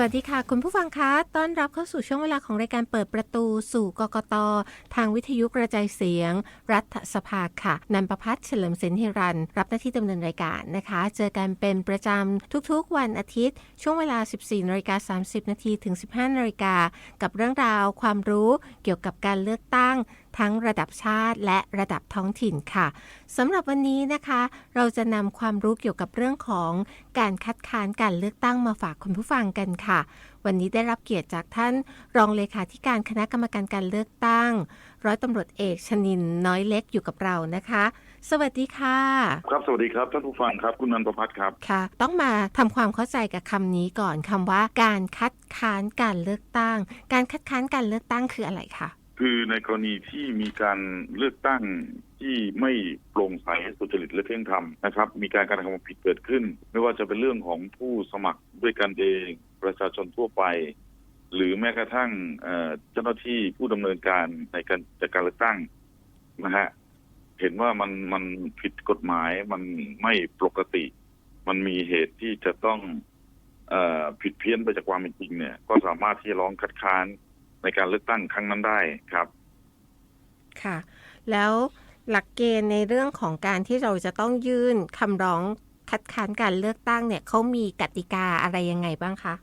วัสดีค่ะ คุณผู้ฟังคะต้อนรับเข้าสู่ช่วงเวลาของรายการเปิดประตูสู่กกต ทางวิทยุกระจายเสียง รัฐสภาค่ะนันประพัฒน์เฉลิมเสนเฮรัน รับหน้าที่ดำเนินรายการนะคะ เจอกันเป็นประจำทุกๆ วันอาทิตย์ ช่วงเวลา 14นาฬิกา30นาทีถึง 15นาฬิกากับเรื่องราวความรู้เกี่ยวกับการเลือกตั้ง ทั้งระดับชาติและระดับท้องถิ่นค่ะสำหรับวันนี้นะคะ เราจะนำความรู้เกี่ยวกับเรื่องของการคัดค้านการเลือกตั้งมาฝากคุณผู้ฟังกันค่ะ วันนี้ได้รับเกียรติจากท่านรองเลขาธิการคณะกรรมการการเลือกตั้ง ร้อยตำรวจเอกชนินน้อยเล็กอยู่กับเรานะคะ สวัสดีค่ะ ครับสวัสดีครับท่านผู้ฟังครับ คุณนันประพัฒน์ครับค่ะ ต้องมาทำความเข้าใจกับคำนี้ก่อนคำว่า การคัดค้านการเลือกตั้ง การคัดค้านการเลือกตั้งคืออะไรคะ คือในกรณีที่มีการเลือกตั้งที่ไม่โปร่งใสสุจริตและเที่ยงธรรมนะครับ มีการการะทำความผิดเกิดขึ้น ไม่ว่าจะเป็นเรื่องของผู้สมัครด้วยกันเอง ประชาชนทั่วไป หรือแม้กระทั่งเจ้าหน้าที่ผู้ดำเนินการในการจัดการเลือกตั้งนะฮะเห็นว่ามันมันผิดกฎหมายมันไม่ปกติ มันมีเหตุที่จะต้องออผิดเพี้ยนไปจากความเป็นจริงเนี่ย ก็สามารถที่จะร้องคัดค้าน ในการเลือกตั้งครั้งนั้นได้ครับ ค่ะ แล้วหลักเกณฑ์ในเรื่องของการที่เราจะต้องยื่นคำร้องคัดค้านการเลือกตั้งเนี่ยเขามีกติกาอะไรยังไงบ้างคะ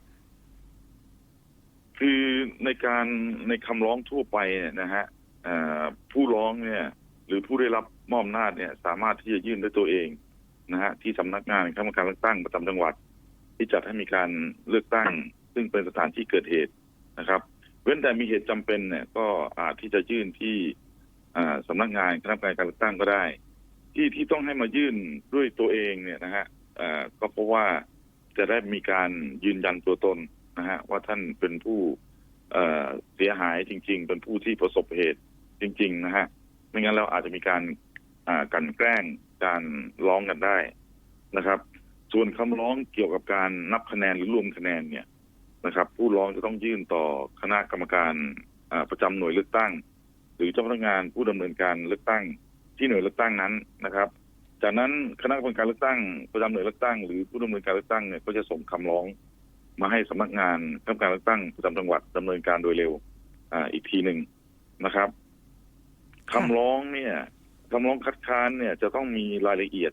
คือในการในคำร้องทั่วไปเนี่ยนะฮะเอ่อผู้ร้องเนี่ย หรือผู้ได้รับมอบอำนาจเนี่ย สามารถที่จะยื่นด้วยตัวเองนะฮะที่สำนักงานคณะกรรมการเลือกตั้งประจำจังหวัด ที่จัดให้มีการเลือกตั้ง ซึ่งเป็นสถานที่เกิดเหตุนะครับ เว้นแต่มีเหตุจำเป็นเนี่ยก็อาจที่จะยื่นที่อ่าสำนักงานคณะกรรมการการเลือกตั้งก็ได้ ที่ที่ต้องให้มายื่นด้วยตัวเองเนี่ยนะฮะก็เพราะว่าจะได้มีการยืนยันตัวตนนะฮะว่าท่านเป็นผู้เอเสียหายจริง ๆ เป็นผู้ที่ประสบเหตุจริง ๆ นะฮะไม่งั้นเราอาจจะมีการกันแกล้งการร้องกันได้นะครับ ส่วนคำร้องเกี่ยวกับการนับคะแนนหรือรวมคะแนนเนี่ย นะครับ ผู้ร้องจะต้องยื่นต่อคณะกรรมการประจำหน่วยเลือกตั้ง หรือเจ้าพนักงานผู้ดำเนินการเลือกตั้งที่หน่วยเลือกตั้งนั้นนะครับ จากนั้นคณะกรรมการเลือกตั้งประจำหน่วยเลือกตั้งหรือผู้ดำเนินการเลือกตั้งเนี่ยก็จะส่งคำร้อง มาให้สำนักงานกรรมการเลือกตั้งประจำจังหวัดดำเนินการโดยเร็วอ่าอีกทีหนึ่งนะครับคำร้องเนี่ยคำร้องคัดค้านเนี่ยจะต้องมีรายละเอียด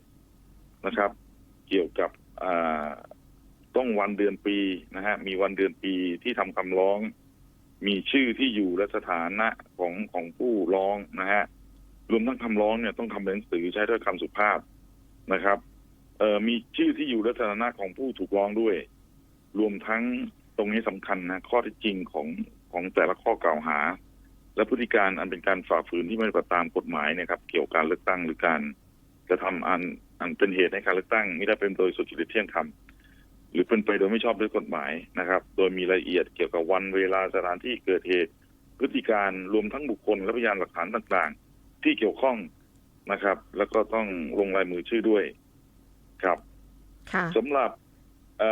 นะครับ เกี่ยวกับอ่า ต้องวันเดือนปีนะฮะมีวันเดือนปีที่ทำคำร้อง มีชื่อที่อยู่และสถานะของของผู้ร้องนะฮะรวมทั้งคำร้องเนี่ยต้องทำเป็นหนังสือใช้ถ้อยคำสุภาพนะครับเอ่อมีชื่อที่อยู่และสถานะของผู้ถูกร้องด้วย รวมทั้งตรงนี้สำคัญนะข้อท็จจริงของของแต่ละข้อกล่าวหา และพฤติการอันเป็นการฝ่าฝืนที่ไม่ปฏิบัติตามกฎหมายนะครับ เกี่ยวกับการเลือกตั้งหรือการกระทำอันอันเป็นเหตุในการเลือกตั้งไม่ได้เป็นโดยสุจริตเที่ยงธรรม หรือเป็นไปโดยไม่ชอบด้วยกฎหมายนะครับ โดยมีรายละเอียดเกี่ยวกับวันเวลาสถานที่เกิดเหตุ พฤติการรวมทั้งบุคคลและพยานหลักฐานต่างๆ ที่เกี่ยวข้องนะครับ แล้วก็ต้องลงลายมือชื่อด้วยครับค่ะสำหรับเอ่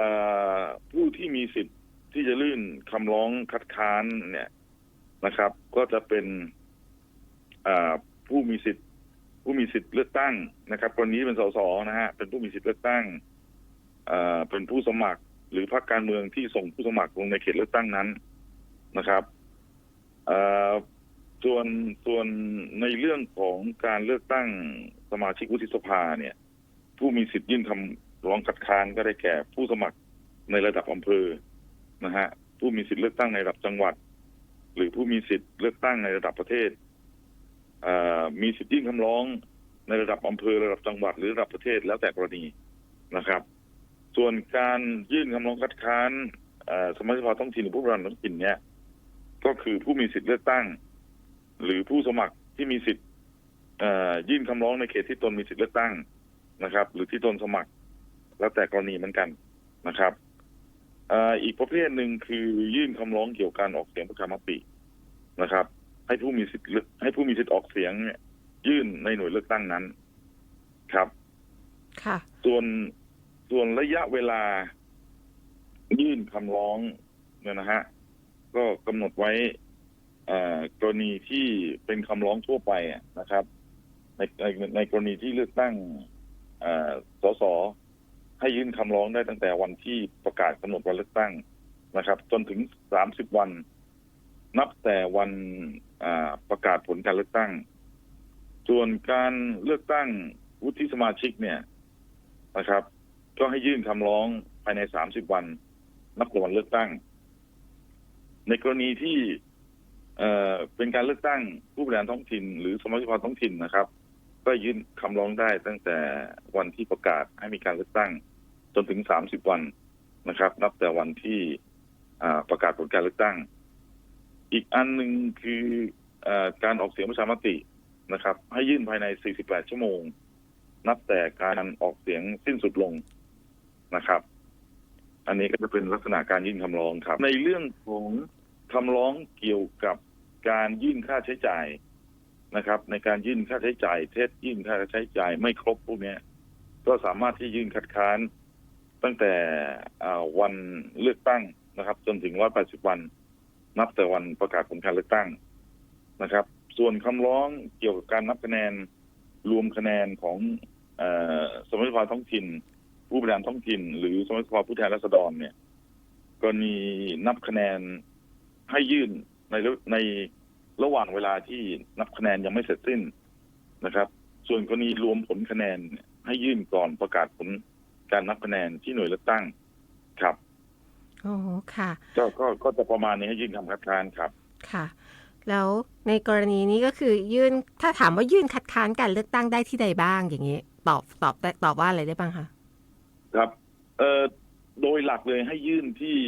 อผู้ที่มีสิทธิ์ที่จะลื่นคำร้องคัดค้านเนี่ยนะครับ ก็จะเป็นเอ่อผู้มีสิทธิ์ผู้มีสิทธิ์เลือกตั้งนะครับคนนี้เป็นสสนะฮะเป็นผู้มีสิทธิ์เลือกตั้ง เป็นผู้สมัคร หรือพรรคการเมืองที่ส่งผู้สมัครลงในเขตเลือกตั้งนั้นนะครับส่วนส่วนในเรื่องของการเลือกตั้งสมาชิกวุฒิสภาเนี่ย ผู้มีสิทธิ์ยื่นคำร้องคัดค้านก็ได้แก่ผู้สมัครในระดับอำเภอนะฮะผู้มีสิทธิ์เลือกตั้งในระดับจังหวัด หรือผู้มีสิทธิ์เลือกตั้งในระดับประเทศเมีสิทธิ์ยื่นคำร้องในระดับอำเภอระดับจังหวัดหรือระดับประเทศแล้วแต่กรณีนะครับ ส่วนการยื่นคำร้องคัดค้านเอ่อสมาชิกสภาท้องถิ่นหรือผู้บริหารท้องถิ่นเนี่ย ก็คือผู้มีสิทธิ์เลือกตั้ง หรือผู้สมัครที่มีสิทธิ์เอ่อยื่นคำร้องในเขตที่ตนมีสิทธิ์เลือกตั้งนะครับ หรือที่ตนสมัคร แล้วแต่กรณีเหมือนกันนะครับเอ่ออีกประเภทหนึ่งคือยื่นคำร้องเกี่ยวกับการออกเสียงประชามตินะครับ ให้ผู้มีสิทธิ์เลือกให้ผู้มีสิทธิ์ออกเสียงเนี่ยยื่นในหน่วยเลือกตั้งนั้น ครับ ค่ะ ส่วน ส่วนระยะเวลายื่นคำร้องเนี่ยนะฮะก็กำหนดไว้กรณีที่เป็นคำร้องทั่วไปนะครับ ในในในกรณีที่เลือกตั้งอ่อสสให้ยื่นคำร้องได้ตั้งแต่วันที่ประกาศกำหนดวันเลือกตั้งนะครับ จนถึงสามสิบวัน นับแต่วันประกาศผลการเลือกตั้ง ส่วนการเลือกตั้งวุฒิสมาชิกเนี่ยนะครับ ก็ให้ยื่นคำร้องภายใน30วัน นับแต่วันเลือกตั้ง ในกรณีที่เอ่อเป็นการเลือกตั้งผู้บริหารท้องถิ่น หรือสมาชิกสภาท้องถิ่นนะครับ ก็ยื่นคำร้องได้ตั้งแต่วันที่ประกาศให้มีการเลือกตั้ง จนถึง30วันนะครับ นับแต่วันที่ประกาศผลการเลือกตั้ง อีกอันหนึ่งคือเออการออกเสียงประชามตินะครับ ให้ยื่นภายใน 48 ชั่วโมง นับแต่การออกเสียงสิ้นสุดลง นะครับ อันนี้ก็จะเป็นลักษณะการยื่นคำร้องครับ ในเรื่องของคำร้องเกี่ยวกับการยื่นค่าใช้จ่ายนะครับ ในการยื่นค่าใช้จ่าย เท็จยื่นค่าใช้จ่ายไม่ครบพวกนี้ก็สามารถที่ยื่นคัดค้านตั้งแต่วันเลือกตั้งนะครับ จนถึง 180 วัน นับแต่วันประกาศผลการเลือกตั้งนะครับ ส่วนคำร้องเกี่ยวกับการนับคะแนนรวมคะแนนของอสมัชสภาท้องถิ่น ผู้บริหารท้องถิ่น หรือสมัชสภาผู้แทนราษฎรเนี่ยกรณีนับคะแนนให้ยื่นในระในระหว่างเวลาที่นับคะแนนยังไม่เสร็จสิ้นนะครับ ส่วนกรณีรวมผลคะแนนเนี่ยให้ยื่นก่อนประกาศผลการนับคะแนนที่หน่วยเลือกตั้งครับโอ้ค่ะก็ก็ก็จะประมาณนี้ให้ยื่นคำคัดค้านครับ ค่ะ แล้วในกรณีนี้ก็คือยื่นถ้าถามว่ายื่นคัดค้านการเลือกตั้งได้ที่ใดบ้างอย่างนี้ ตอบตอบได้ตอบว่าอะไรได้บ้างคะ ครับเอ่อโดยหลักเลยให้ยื่นที่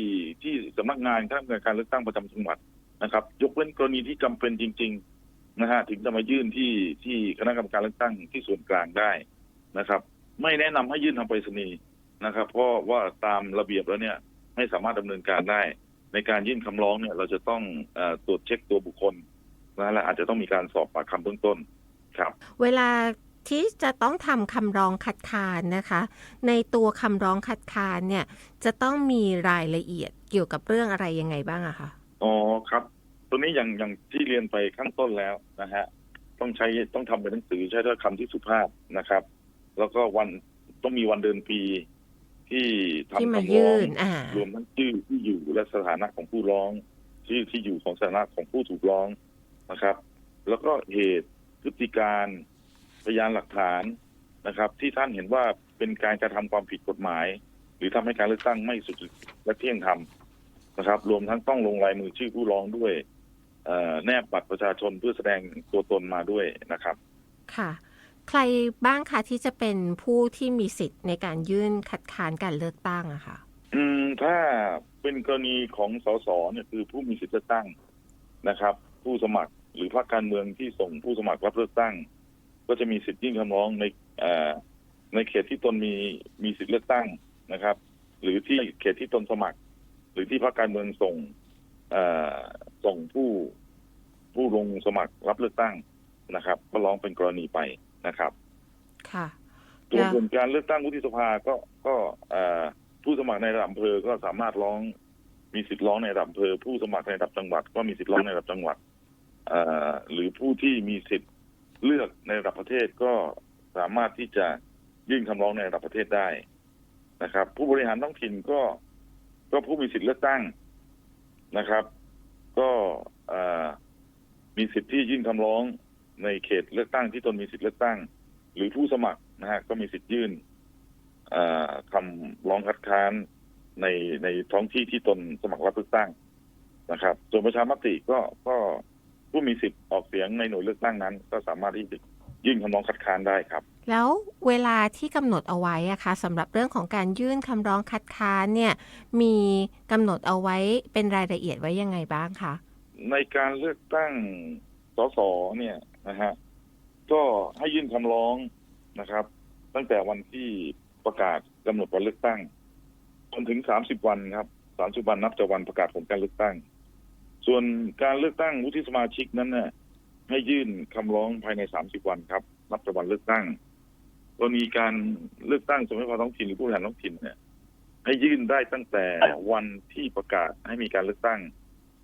ที่สำนักงานคณะกรรมการการเลือกตั้งประจำจังหวัดนะครับ ยกเว้นกรณีที่จำเป็นจริง ๆนะฮะถึงจะมายื่นที่ที่คณะกรรมการเลือกตั้งที่ส่วนกลางได้นะครับ ไม่แนะนำให้ยื่นทางไปรษณีย์นะครับ เพราะว่าตามระเบียบแล้วเนี่ยไม่สามารถดำเนินการได้ ในการยื่นคำร้องเนี่ย เราจะต้องออตรวจเช็คตัวบุคคลนะและอาจจะต้องมีการสอบปากคำเบื้องต้นครับ เวลา ที่จะต้องทำคำร้องคัดค้านนะคะ ในตัวคำร้องคัดค้านเนี่ย จะต้องมีรายละเอียดเกี่ยวกับเรื่องอะไรยังไงบ้างอะคะอ๋อครับ ตัวนี้อย่างอย่างที่เรียนไปข้างต้นแล้วนะฮะต้องใช้ต้องทำเป็นหนังสือใช้ถ้อยคำที่สุภาพนะครับ แล้วก็วันต้องมีวันเดือนปีที่ทำที่มาคำร้ยื่องนอ่ารวมทั้งชื่อที่อยู่และสถานะของผู้ร้องชื่อที่อยู่ของสถานะของผู้ถูกร้องนะครับ แล้วก็เหตุพฤติการ พยานหลักฐานนะครับ ที่ท่านเห็นว่าเป็นการกระทำความผิดกฎหมาย หรือทำให้การเลือกตั้งไม่สุจริตและเที่ยงธรรมนะครับ รวมทั้งต้องลงลายมือชื่อผู้ร้องด้วยเอ่อแนบบัตรประชาชนเพื่อแสดงตัวตนมาด้วยนะครับ ค่ะ ใครบ้างคะที่จะเป็นผู้ที่มีสิทธิ์ในการยื่นคัดค้านการเลือกตั้งอะค่ะ อืมถ้าเป็นกรณีของสสเนี่ยคือผู้มีสิทธิ์เลือกตั้งนะครับ ผู้สมัครหรือพรรคการเมืองที่ส่งผู้สมัครรับเลือกตั้ง ก็จะมีสิทธิ์ยื่นคำร้องในเอ่อในเขตที่ตนมีมีสิทธิ์เลือกตั้งนะครับ หรือที่เขตที่ตนสมัคร หรือที่พรรคการเมืองส่งเอ่อส่งผู้ผู้ลงสมัครรับเลือกตั้งนะครับ ก็ร้องเป็นกรณีไปนะครับ ค่ะส่วนแล้วส่วนการเลือกตั้งวุฒิสภาก็ก็เอ่อผู้สมัครในระดับอำเภอก็สามารถร้อง มีสิทธิ์ร้องในระดับอำเภอผู้สมัครในระดับจังหวัด ก็มีสิทธิ์ร้องในระดับจังหวัดเอ่อหรือผู้ที่มีสิทธิ์ เลือกในระดับประเทศก็สามารถที่จะยื่นคำร้องในระดับประเทศได้นะครับ ผู้บริหารท้องถิ่นก็ก็ผู้มีสิทธิ์เลือกตั้งนะครับ ก็มีสิทธิ์ที่ยื่นคำร้องในเขตเลือกตั้งที่ตนมีสิทธิ์เลือกตั้ง หรือผู้สมัครนะฮะก็มีสิทธิ์ยื่นคำร้องคัดค้านในในท้องที่ที่ตนสมัครรับเลือกตั้งนะครับส่วนประชามติก็ก็ ผู้มีสิทธิ์ออกเสียงในหน่วยเลือกตั้งนั้น ก็สามารถที่จะยื่นคำร้องคัดค้านได้ครับ แล้วเวลาที่กำหนดเอาไว้อะคะสำหรับเรื่องของการยื่นคำร้องคัดค้านเนี่ยมีกำหนดเอาไว้เป็นรายละเอียดไว้ยังไงบ้างคะในการเลือกตั้งสสเนี่ยนะฮะก็ให้ยื่นคำร้องนะครับ ตั้งแต่วันที่ประกาศกำหนดวันเลือกตั้งจนถึง30วันครับ30วันนับจากวันประกาศผลการเลือกตั้ง ส่วนการเลือกตั้งวุฒิสมาชิกนั้นเนี่ยให้ยื่นคำร้องภายใน 30 วันครับ นับจากวันเลือกตั้งกรณีการเลือกตั้งสมัยพาท้องถิ่นหรือผู้แทนท้องถิ่นเนี่ยให้ยื่นได้ตั้งแต่วันที่ประกาศให้มีการเลือกตั้ง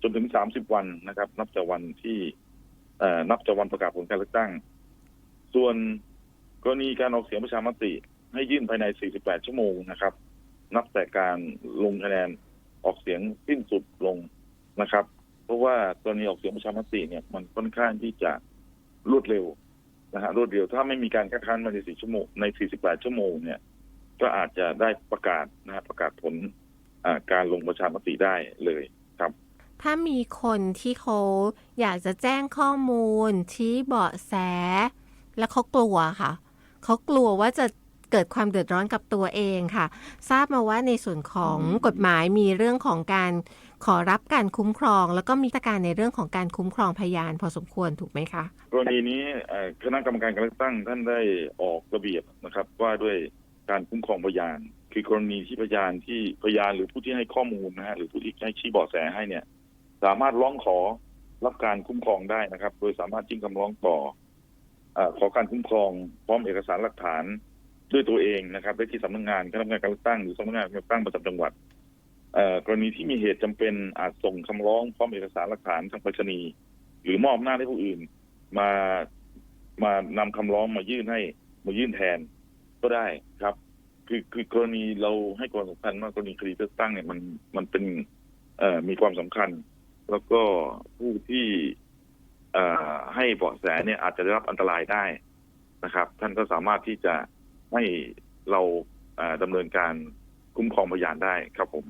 จนถึง 30 วันนะครับ นับจากวันที่เอ่อนับจากวันประกาศผลการเลือกตั้ง ส่วนกรณีการออกเสียงประชามติ ให้ยื่นภายใน 48 ชั่วโมงนะครับ นับแต่การลงคะแนนออกเสียงสิ้นสุดลงนะครับ ราะว่ากรณีออกเสียงประชามติเนี่ยมันค่อนข้างที่จะรวดเร็วนะฮะรวดเร็วถ้าไม่มีการคัดค้านภาใน4ชั่วโมงใน48ชั่วโมงเนี่ย ก็อาจจะได้ประกาศนะฮะประกาศผลการลงประชามติได้เลยครับ ถ้ามีคนที่เขาอยากจะแจ้งข้อมูลชี้เบาะแส แล้วเขากลัวค่ะเขากลัวว่าจะเกิดความเดือดร้อนกับตัวเองค่ะ ทราบมาว่าในส่วนของกฎหมายมีเรื่องของการ ขอรับการคุ้มครอง แล้วก็มีมาตรการในเรื่องของการคุ้มครองพยานพอสมควรถูกไหมคะ กรณีนี้คณะกรรมการการเลือกตั้งท่านได้ออกระเบียบนะครับ ว่าด้วยการคุ้มครองพยาน คือกรณีที่พยานที่พยานหรือผู้ที่ให้ข้อมูลนะฮะหรือผู้ที่ให้ชี้เบาะแสให้เนี่ย สามารถร้องขอรับการคุ้มครองได้นะครับ โดยสามารถจิ้งคำร้องต่ออขอการคุ้มครองพร้อมเอกสารหลักฐานด้วยตัวเองนะครับได้ที่สำนักงานคณะกรรมการการเลือกตั้งหรือสำนักงานการเลือกตั้งประจำจังหวัด กรณีที่มีเหตุจำเป็นอาจส่งคำร้องพร้อมเอกสารหลักฐานทางไปรษณีย์หรือมอบอำนาจให้ผู้อื่น มามานำคำร้องมายื่นให้มายื่นแทนก็ได้ครับ คือคือกรณีเราให้ความสำคัญว่ากรณีคดีเลือกตั้งเนี่ยมันมันเป็นเอ่อมีความสำคัญ แล้วก็ผู้ที่เอ่อให้เบาะแสเนี่ยอาจจะได้รับอันตรายได้นะครับ ท่านก็สามารถที่จะให้เราเอ่อดำเนินการคุ้มครองพยานได้ครับผม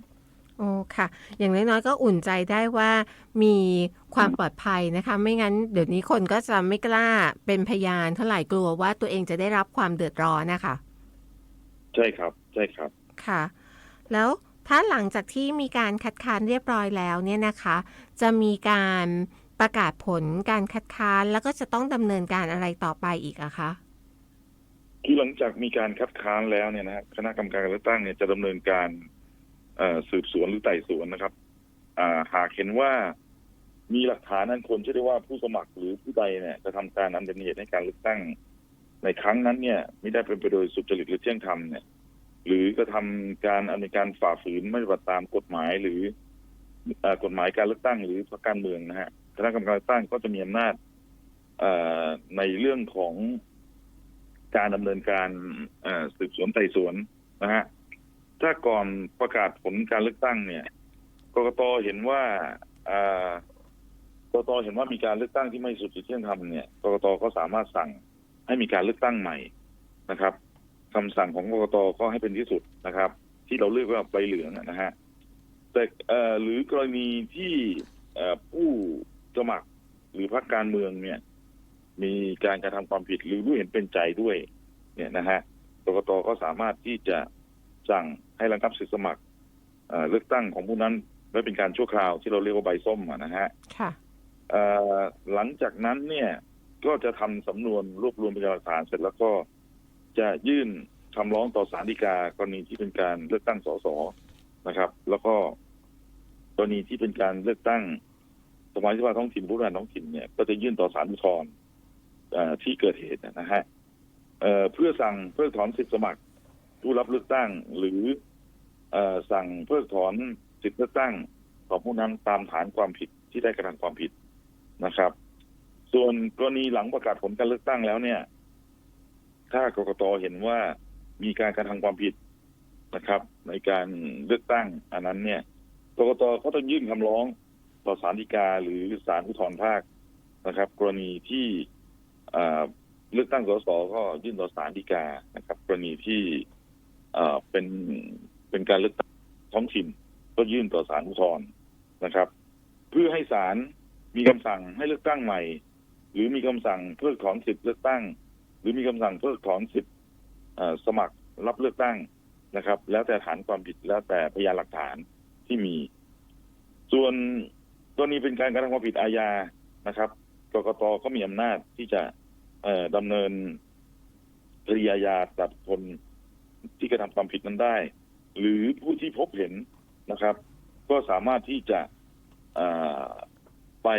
โอ้ค่ะ อย่างน้อยๆก็อุ่นใจได้ว่ามีความปลอดภัยนะคะ ไม่งั้นเดี๋ยวนี้คนก็จะไม่กล้าเป็นพยานเท่าไหร่กลัวว่าตัวเองจะได้รับความเดือดร้อนนะคะ ใช่ครับใช่ครับค่ะ แล้วถ้าหลังจากที่มีการคัดค้านเรียบร้อยแล้วเนี่ยนะคะ จะมีการประกาศผลการคัดค้านแล้วก็จะต้องดำเนินการอะไรต่อไปอีกอะคะคือหลังจากมีการคัดค้านแล้วเนี่ยนะฮะคณะกรรมการการเลือกตั้งเนี่ยจะดำเนินการเอ่อ สืบสวนหรือไต่สวนนะครับหากเห็นว่ามีหลักฐานนั้นคนเชื่อได้ว่าผู้สมัครหรือผู้ใดเนี่ยจะทำการอันเป็นเหตุให้การเลือกตั้ง ในครั้งนั้นเนี่ย ไม่ได้เป็นไปโดยสุจริตหรือเที่ยงธรรมเนี่ย หรือกระทำการอันเป็นการฝ่าฝืนไม่ปฏิบัติตามกฎหมายหรืออกฎหมายการเลือกตั้งหรือพรรคการเมืองนะฮะคณะกรรมการเลือกตั้งก็จะมีอำนาจในเรื่องของการดำเนินการสืบสวนไต่สวนนะฮะ ถ้าก่อนประกาศผลการเลือกตั้งเนี่ยกกตเห็นว่าอ่อกกตเห็นว่ามีการเลือกตั้งที่ไม่สุดเที่ยงธรรมเนี่ยกกตก็สามารถสั่งให้มีการเลือกตั้งใหม่นะครับคำสั่งของกกตก็ให้เป็นที่สุดนะครับ ที่เราเรียกว่าใบเหลืองนะฮะแต่เอ่อหรือกรณีที่เอ่อผู้สมัครหรือพรรคการเมืองเนี่ย มีการกระทำความผิดหรือรู้เห็นเป็นใจด้วย เนี่ยนะฮะกกตก็สามารถที่จะ สั่งให้ระงับสิทธิสมัครเอ่อเลือกตั้งของผู้นั้นไว้เป็นการชั่วคราวที่เราเรียกว่าใบส้มอะนะฮะค่ะเอ่อหลังจากนั้นเนี่ยก็จะทำสำนวนรวบรวมพยานหลักฐานเสร็จแล้วก็จะยื่นคำร้องต่อศาลฎีกากรณีที่เป็นการเลือกตั้งสสนะครับ แล้วก็กรณีที่เป็นการเลือกตั้งสมาชิกสภาท้องถิ่นผู้บริหารท้องถิ่นเนี่ยก็จะยื่นต่อศาลอุทธรณ์เอ่อที่เกิดเหตุนะฮะเอ่อเพื่อสั่งเพิกถอนสิทธิสมัคร ผู้รับเลือกตั้ง หรือเอสั่งเพิกถอนสิทธิเลือกตั้งของผู้นั้นตามฐานความผิดที่ได้กระทำความผิดนะครับ ส่วนกรณีหลังประกาศผลการเลือกตั้งแล้วเนี่ย ถ้ากกตเห็นว่ามีการกระทำความผิดนะครับ ในการเลือกตั้ง อันนั้นเนี่ยกกตเขาต้องยื่นคำร้องต่อศาลฎีกาหรือศาลอุทธรภาคนะครับ กรณีที่เลือกตั้งสสก็ยื่นต่อศาลฎีกานะครับ กรณีที่ เป็นเป็นการเลือกตั้งท้องถิ่น ก็ยื่นต่อศาลอุทธรนะครับ เพื่อให้ศาลมีคำสั่งให้เลือกตั้งใหม่ หรือมีคำสั่งเพิกถอนสิทธิ์เลือกตั้ง หรือมีคำสั่งเพิกถอนสิทธิ์สมัครรับเลือกตั้งนะครับ แล้วแต่ฐานความผิดแล้วแต่พยานหลักฐานที่มี ส่วนตัวนี้เป็นการกระทำความผิดอาญานะครับกกตก็มีอำนาจที่จะเอ่อดำเนินคดีอาญาตัดคน ที่กระทำความผิดนั้นได้ หรือผู้ที่พบเห็นนะครับ ก็สามารถที่จะไป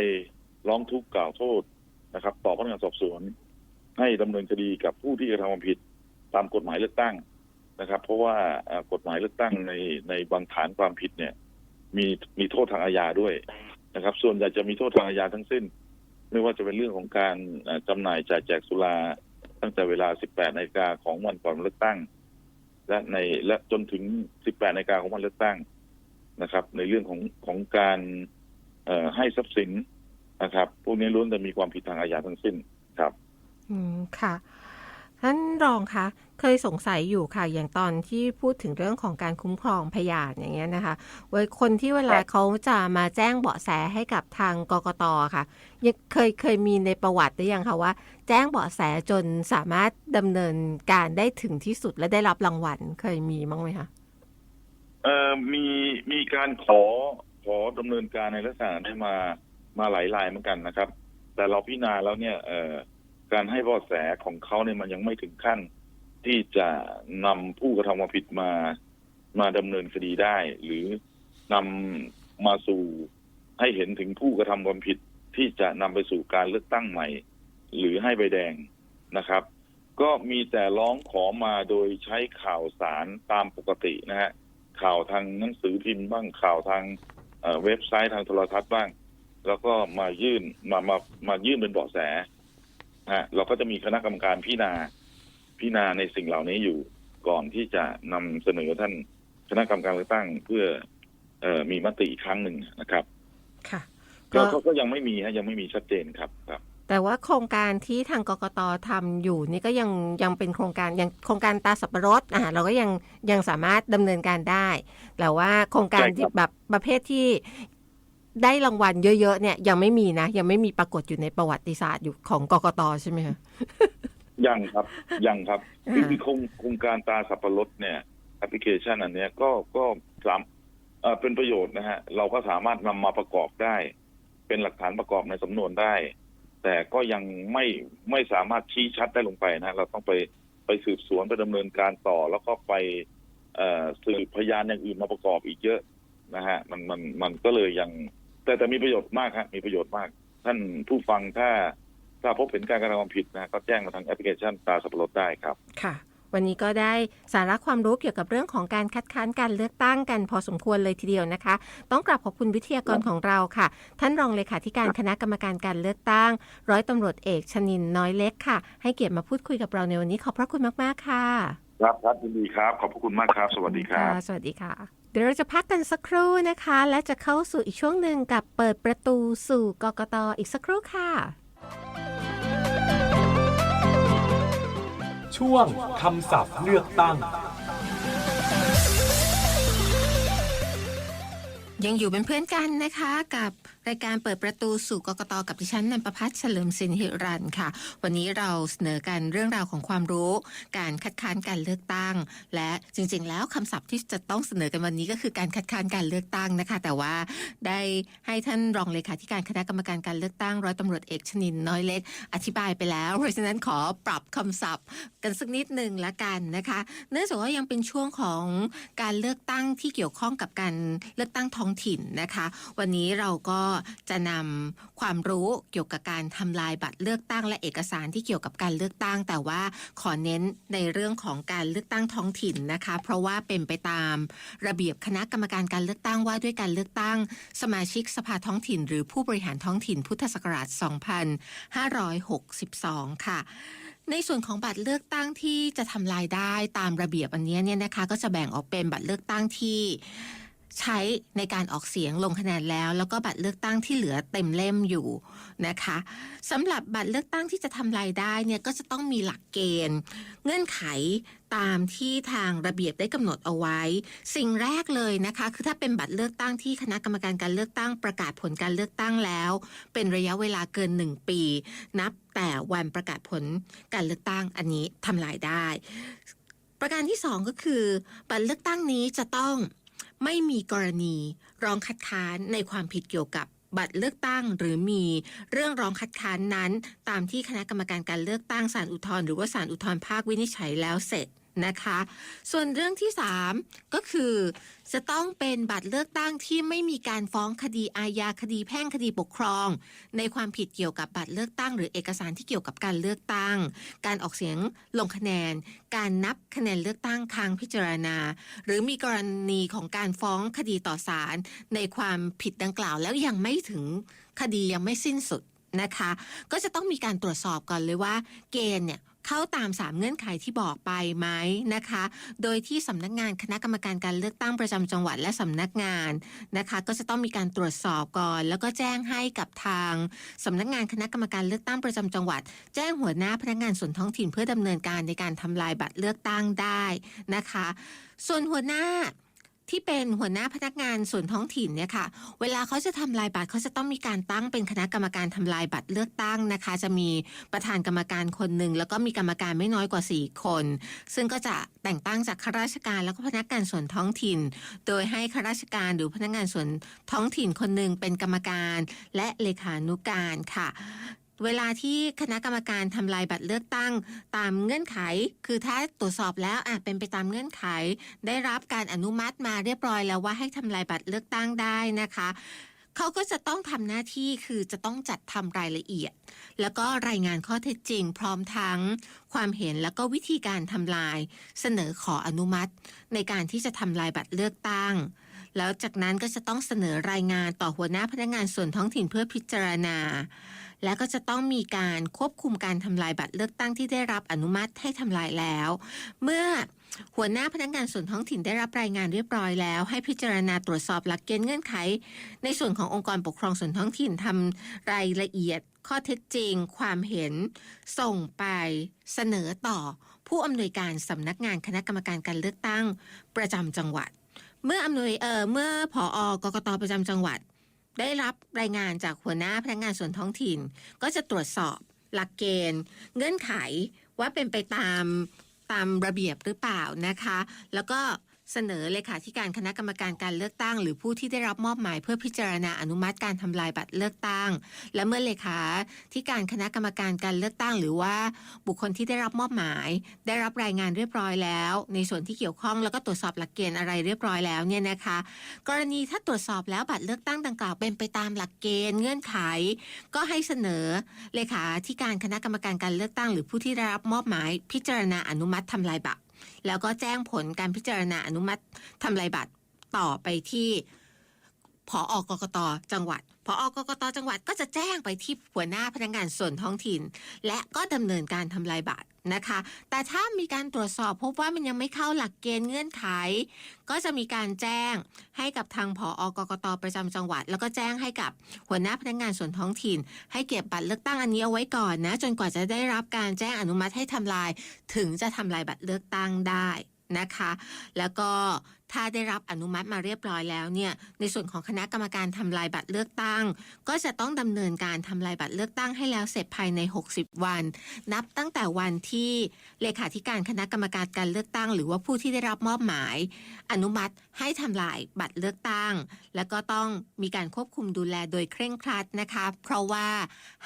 ร้องทุกข์กล่าวโทษนะครับ ต่อพนักงานสอบสวน ให้ดำเนินคดีกับผู้ที่กระทำความผิดตามกฎหมายเลือกตั้งนะครับ เพราะว่ากฎหมายเลือกตั้งในในบางฐานความผิดเนี่ย มีมีโทษทางอาญาด้วยนะครับ ส่วนใหญ่จะมีโทษทางอาญาทั้งสิ้น ไม่ว่าจะเป็นเรื่องของการเอ่อจำหน่ายจ่ายแจกสุราตั้งแต่เวลา 18นาฬิกาของวันก่อนเลือกตั้ง และในและจนถึง 18นาฬิกาของวันเลือกตั้งนะครับ ในเรื่องของของการให้ทรัพย์สินนะครับ พวกนี้ล้วนแต่มีความผิดทางอาญาทั้งสิ้นครับ อืมค่ะ ท่านรองคะเคยสงสัยอยู่ค่ะ อย่างตอนที่พูดถึงเรื่องของการคุ้มครองพยานอย่างเงี้ยนะคะเว้ยคนที่เวลาเขาจะมาแจ้งเบาะแสให้กับทางกกตค่ะยังเคยเคยมีในประวัติหรือยังคะว่า แจ้งเบาะแสจนสามารถดำเนินการได้ถึงที่สุดและได้รับรางวัลเคยมีมั้งไหมคะเอ่อมีมีการขอขอดำเนินการในลักษณะนี้มามาหลายรายเหมือนกันนะครับ แต่เราพิจารณาแล้วเนี่ยเอ่อ การให้เบาะแสของเขาเนี่ยมันยังไม่ถึงขั้น ที่จะนำผู้กระทำความผิดมามาดำเนินคดีได้ หรือนำมาสู่ให้เห็นถึงผู้กระทำความผิดที่จะนำไปสู่การเลือกตั้งใหม่ หรือให้ใบแดงนะครับ ก็มีแต่ร้องขอมาโดยใช้ข่าวสารตามปกตินะฮะข่าวทางหนังสือพิมพ์บ้างข่าวทางเอ่อเว็บไซต์ทางโทรทัศน์บ้าง แล้วก็มายื่นมามามายื่นเป็นเบาะแส ฮะเราก็จะมีคณะกรรมการพิจารณาพิจารณาในสิ่งเหล่านี้อยู่ก่อนที่จะนำเสนอท่านคณะกรรมการเลือกตั้งเพื่อเอ่อมีมติอีกครั้งหนึ่งนะครับ ค่ะก็ก็ก็ก็ยังไม่มีฮะยังไม่มีชัดเจนครับครับ แต่ว่าโครงการที่ทางกกตทำอยู่นี่ก็ยังยังเป็นโครงการยังโครงการตาสับปะรดอ่าเราก็ยังยังสามารถดำเนินการได้แต่ว่าโครงการใช่ครับที่แบบประเภทที่ ได้รางวัลเยอะๆเนี่ยยังไม่มีนะ ยังไม่มีปรากฏอยู่ในประวัติศาสตร์อยู่ของกกตใช่ไหมคะยังครับยังครับอ่าคือคือโครงโครงการตาสับปะรดเนี่ยแอปพลิเคชันอันเนี้ยก็ก็สามเอ่อเป็นประโยชน์นะฮะ เราก็สามารถนำมาประกอบได้ เป็นหลักฐานประกอบในสำนวนได้ แต่ก็ยังไม่ไม่สามารถชี้ชัดได้ลงไปนะเราต้องไปไปสืบสวนไปดำเนินการต่อ แล้วก็ไปเอ่อสืบพยานอย่างอื่นมาประกอบอีกเยอะนะฮะมันมันมันก็เลยยัง แต่แต่มีประโยชน์มากครับมีประโยชน์มาก ท่านผู้ฟังถ้าถ้าพบเห็นการกระทำความผิดนะก็แจ้งมาทางแอปพลิเคชันตาสับปะรดได้ครับค่ะ วันนี้ก็ได้สาระความรู้เกี่ยวกับเรื่องของการคัดค้านการเลือกตั้งกันพอสมควรเลยทีเดียวนะคะ ต้องกราบขอบคุณวิทยากรของเราค่ะ ท่านรองเลขาธิการคณะกรรมการการเลือกตั้ง ร้อยตำรวจเอกชนินน้อยเล็กค่ะ ให้เกียรติมาพูดคุยกับเราในวันนี้ขอบพระคุณมากๆค่ะ ครับครับยินดีครับ ขอบพระคุณมากครับ สวัสดีครับ สวัสดีค่ะ เดี๋ยวเราจะพักกันสักครู่นะคะ และจะเข้าสู่อีกช่วงหนึ่งกับเปิดประตูสู่กกตอีกสักครู่ค่ะ ช่วงคำศัพท์เลือกตั้ง ยังอยู่เป็นเพื่อนกันนะคะกับ รายการเปิดประตูสู่กกตกับดิฉันนันประพัฒน์เฉลิมสินหิรันค่ะ วันนี้เราเสนอกันเรื่องราวของความรู้ การคัดค้านการเลือกตั้ง และจริง ๆ แล้วคำศัพท์ที่จะต้องเสนอกันวันนี้ก็คือการคัดค้านการเลือกตั้งนะคะ แต่ว่าได้ให้ท่านรองเลขาธิการคณะกรรมการการเลือกตั้งร้อยตำรวจเอกชนินน้อยเล็ก อธิบายไปแล้ว เพราะฉะนั้นขอปรับคำศัพท์กันสักนิดหนึ่งละกันนะคะ เนื่องจากว่ายังเป็นช่วงของการเลือกตั้งที่เกี่ยวข้องกับการเลือกตั้งท้องถิ่นนะคะ วันนี้เราก็จะนำความรู้เกี่ยวกับการทำลายบัตรเลือกตั้งและเอกสารที่เกี่ยวกับการเลือกตั้ง แต่ว่าขอเน้นในเรื่องของการเลือกตั้งท้องถิ่นนะคะ เพราะว่าเป็นไปตาม ระเบียบคณะกรรมการการเลือกตั้งว่าด้วยการเลือกตั้ง สมาชิกสภาท้องถิ่น หรือผู้บริหารท้องถิ่นพุทธศักราช 2562 ค่ะในส่วนของบัตรเลือกตั้งที่จะทำลายได้ตามระเบียบอันนี้เนี่ยนะคะ ก็จะแบ่งออกเป็นบัตรเลือกตั้งที่ ใช้ในการออกเสียงลงคะแนนแล้ว แล้วก็บัตรเลือกตั้งที่เหลือเต็มเล่มอยู่นะคะสำหรับบัตรเลือกตั้งที่จะทำลายได้เนี่ยก็จะต้องมีหลักเกณฑ์ เงื่อนไขตามที่ทางระเบียบได้กำหนดเอาไว้ สิ่งแรกเลยนะคะ คือถ้าเป็นบัตรเลือกตั้งที่คณะกรรมการการเลือกตั้งประกาศผลการเลือกตั้งแล้ว เป็นระยะเวลาเกิน 1 ปี นับแต่วันประกาศผลการเลือกตั้งอันนี้ทำลายได้ ประการที่ 2 ก็คือ บัตรเลือกตั้งนี้จะต้อง ไม่มีกรณี ร้องคัดค้านในความผิดเกี่ยวกับบัตรเลือกตั้งหรือมีเรื่องร้องคัดค้านนั้น ตามที่คณะกรรมการการเลือกตั้งศาลอุทธรณ์หรือว่าศาลอุทธรณ์ภาควินิจฉัยแล้วเสร็จ นะคะ ส่วนเรื่องที่ 3 ก็คือ จะต้องเป็นบัตรเลือกตั้งที่ไม่มีการฟ้องคดีอาญาคดีแพ่งคดีปกครอง ในความผิดเกี่ยวกับบัตรเลือกตั้ง หรือเอกสารที่เกี่ยวกับการเลือกตั้ง การออกเสียงลงคะแนน การนับคะแนนเลือกตั้งค้างพิจารณา หรือมีกรณีของการฟ้องคดีต่อศาลในความผิดดังกล่าวแล้วยังไม่ถึงคดียังไม่สิ้นสุดนะคะ ก็จะต้องมีการตรวจสอบก่อนเลยว่า เกณฑ์เนี่ย เข้าตาม 3 เงื่อนไขที่บอกไปไหมนะคะ โดยที่สำนักงานคณะกรรมการการเลือกตั้งประจำจังหวัดและสำนักงานนะคะ ก็จะต้องมีการตรวจสอบก่อน แล้วก็แจ้งให้กับทางสำนักงานคณะกรรมการเลือกตั้งประจำจังหวัด แจ้งหัวหน้าพนักงานส่วนท้องถิ่นเพื่อดำเนินการในการทำลายบัตรเลือกตั้งได้นะคะ ส่วนหัวหน้า ที่เป็นหัวหน้าพนักงานส่วนท้องถิ่นเนี่ยค่ะ เวลาเขาจะทำลายบัตรเขาจะต้องมีการตั้งเป็นคณะกรรมการทำลายบัตรเลือกตั้งนะคะ จะมีประธานกรรมการคนหนึ่งแล้วก็มีกรรมการไม่น้อยกว่า 4 คน ซึ่งก็จะแต่งตั้งจากข้าราชการแล้วก็พนักงานส่วนท้องถิ่น โดยให้ข้าราชการหรือพนักงานส่วนท้องถิ่นคนหนึ่งเป็นกรรมการและเลขานุการค่ะ เวลาที่คณะกรรมการทำลายบัตรเลือกตั้ง ตามเงื่อนไข คือถ้าตรวจสอบแล้วอะเป็นไปตามเงื่อนไข ได้รับการอนุมัติมาเรียบร้อยแล้วว่าให้ทำลายบัตรเลือกตั้งได้นะคะเขาก็จะต้องทำหน้าที่คือจะต้องจัดทำรายละเอียด แล้วก็รายงานข้อเท็จจริง พร้อมทั้งความเห็นแล้วก็วิธีการทำลาย เสนอขออนุมัติ ในการที่จะทำลายบัตรเลือกตั้ง แล้วจากนั้นก็จะต้องเสนอรายงานต่อหัวหน้าพนักงานส่วนท้องถิ่นเพื่อพิจารณา และก็จะต้องมีการควบคุมการทำลายบัตรเลือกตั้งที่ได้รับอนุมัติให้ทำลายแล้ว เมื่อหัวหน้าพนักงานส่วนท้องถิ่นได้รับรายงานเรียบร้อยแล้ว ให้พิจารณาตรวจสอบหลักเกณฑ์เงื่อนไข ในส่วนขององค์กรปกครองส่วนท้องถิ่นทำรายละเอียด ข้อเท็จจริง ความเห็น ส่งไปเสนอต่อ ผู้อำนวยการสำนักงานคณะกรรมการการเลือกตั้ง ประจำจังหวัด เมื่ออำนวยเออเมื่อผออกกตประจำจังหวัด ได้รับรายงานจากหัวหน้าพนักงานส่วนท้องถิ่น ก็จะตรวจสอบหลักเกณฑ์ เงื่อนไขว่าเป็นไปตามตามระเบียบหรือเปล่านะคะ แล้วก็ เสนอเลขาธิการคณะกรรมการการเลือกตั้ง หรือผู้ที่ได้รับมอบหมายเพื่อพิจารณาอนุมัติการทำลายบัตรเลือกตั้ง และเมื่อเลขาที่การคณะกรรมการการเลือกตั้ง หรือว่าบุคคลที่ได้รับมอบหมาย ได้รับรายงานเรียบร้อยแล้ว ในส่วนที่เกี่ยวข้องแล้วก็ตรวจสอบหลักเกณฑ์อะไรเรียบร้อยแล้วเนี่ยนะคะ กรณีถ้าตรวจสอบแล้วบัตรเลือกตั้งดังกล่าวเป็นไปตามหลักเกณฑ์เงื่อนไข ก็ให้เสนอเลขาที่การคณะกรรมการการเลือกตั้ง หรือผู้ที่ได้รับมอบหมาย พิจารณาอนุมัติทำลายบัตร แล้วก็แจ้งผลการพิจารณาอนุมัติทำลายบัตรต่อไปที่ผออกกตจังหวัด ผออกกตจังหวัดก็จะแจ้งไปที่หัวหน้าพนักงานส่วนท้องถิ่น และก็ดำเนินการทำลายบัตรนะคะ แต่ถ้ามีการตรวจสอบพบว่ามันยังไม่เข้าหลักเกณฑ์เงื่อนไข ก็จะมีการแจ้งให้กับทางผออกกตประจำจังหวัด แล้วก็แจ้งให้กับหัวหน้าพนักงานส่วนท้องถิ่น ให้เก็บบัตรเลือกตั้งอันนี้เอาไว้ก่อนนะ จนกว่าจะได้รับการแจ้งอนุมัติให้ทำลาย ถึงจะทำลายบัตรเลือกตั้งได้นะคะ แล้วก็ ถ้าได้รับอนุมัติมาเรียบร้อยแล้วเนี่ยในส่วนของคณะกรรมการทำลายบัตรเลือกตั้ง ก็จะต้องดำเนินการทำลายบัตรเลือกตั้งให้แล้วเสร็จภายใน 60 วัน นับตั้งแต่วันที่เลขาธิการคณะกรรมการการเลือกตั้ง หรือว่าผู้ที่ได้รับมอบหมาย อนุมัติให้ทำลายบัตรเลือกตั้ง แล้วก็ต้องมีการควบคุมดูแลโดยเคร่งครัดนะคะ เพราะว่า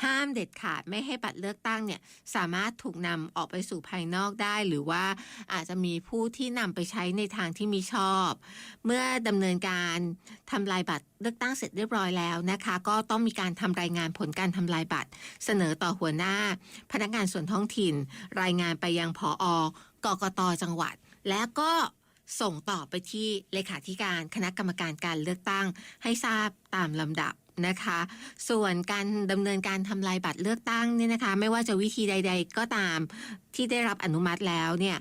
ห้ามเด็ดขาดไม่ให้บัตรเลือกตั้งเนี่ยสามารถถูกนำออกไปสู่ภายนอกได้ หรือว่าอาจจะมีผู้ที่นำไปใช้ในทางที่มิชอบเมื่อดำเนินการทำลายบัตรเลือกตั้งเสร็จเรียบร้อยแล้วนะคะ ก็ต้องมีการทำรายงานผลการทำลายบัตร เสนอต่อหัวหน้า พนักงานส่วนท้องถิ่น รายงานไปยังผออกกตจังหวัด และก็ส่งต่อไปที่เลขาธิการคณะกรรมการการเลือกตั้งให้ทราบตามลำดับนะคะ ส่วนการดำเนินการทำลายบัตรเลือกตั้งเนี่ยนะคะ ไม่ว่าจะวิธีใด ๆ ก็ตามที่ได้รับอนุมัติแล้วเนี่ย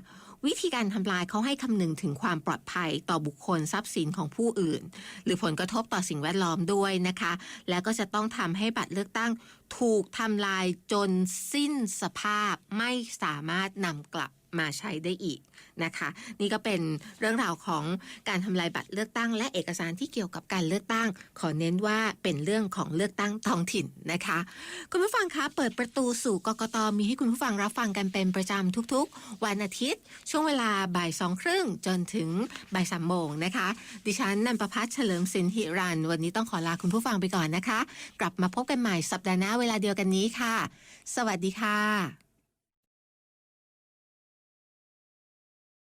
วิธีการทำลายเขาให้คำนึงถึงความปลอดภัยต่อบุคคลทรัพย์สินของผู้อื่น หรือผลกระทบต่อสิ่งแวดล้อมด้วยนะคะ แล้วก็จะต้องทำให้บัตรเลือกตั้งถูกทำลายจนสิ้นสภาพไม่สามารถนำกลับ มาใช้ได้อีกนะคะ นี่ก็เป็นเรื่องราวของการทำลายบัตรเลือกตั้ง และเอกสารที่เกี่ยวกับการเลือกตั้ง ขอเน้นว่าเป็นเรื่องของเลือกตั้งท้องถิ่นนะคะ คุณผู้ฟังคะเปิดประตูสู่กกตมีให้คุณผู้ฟังรับฟังกันเป็นประจำทุกๆ วันอาทิตย์ ช่วงเวลาบ่ายสองครึ่งจนถึงบ่ายสามโมงนะคะ ดิฉันนันประพัฒเฉลิมสินหิรัน วันนี้ต้องขอลาคุณผู้ฟังไปก่อนนะคะ กลับมาพบกันใหม่สัปดาห์หน้าเวลาเดียวกันนี้ค่ะ สวัสดีค่ะ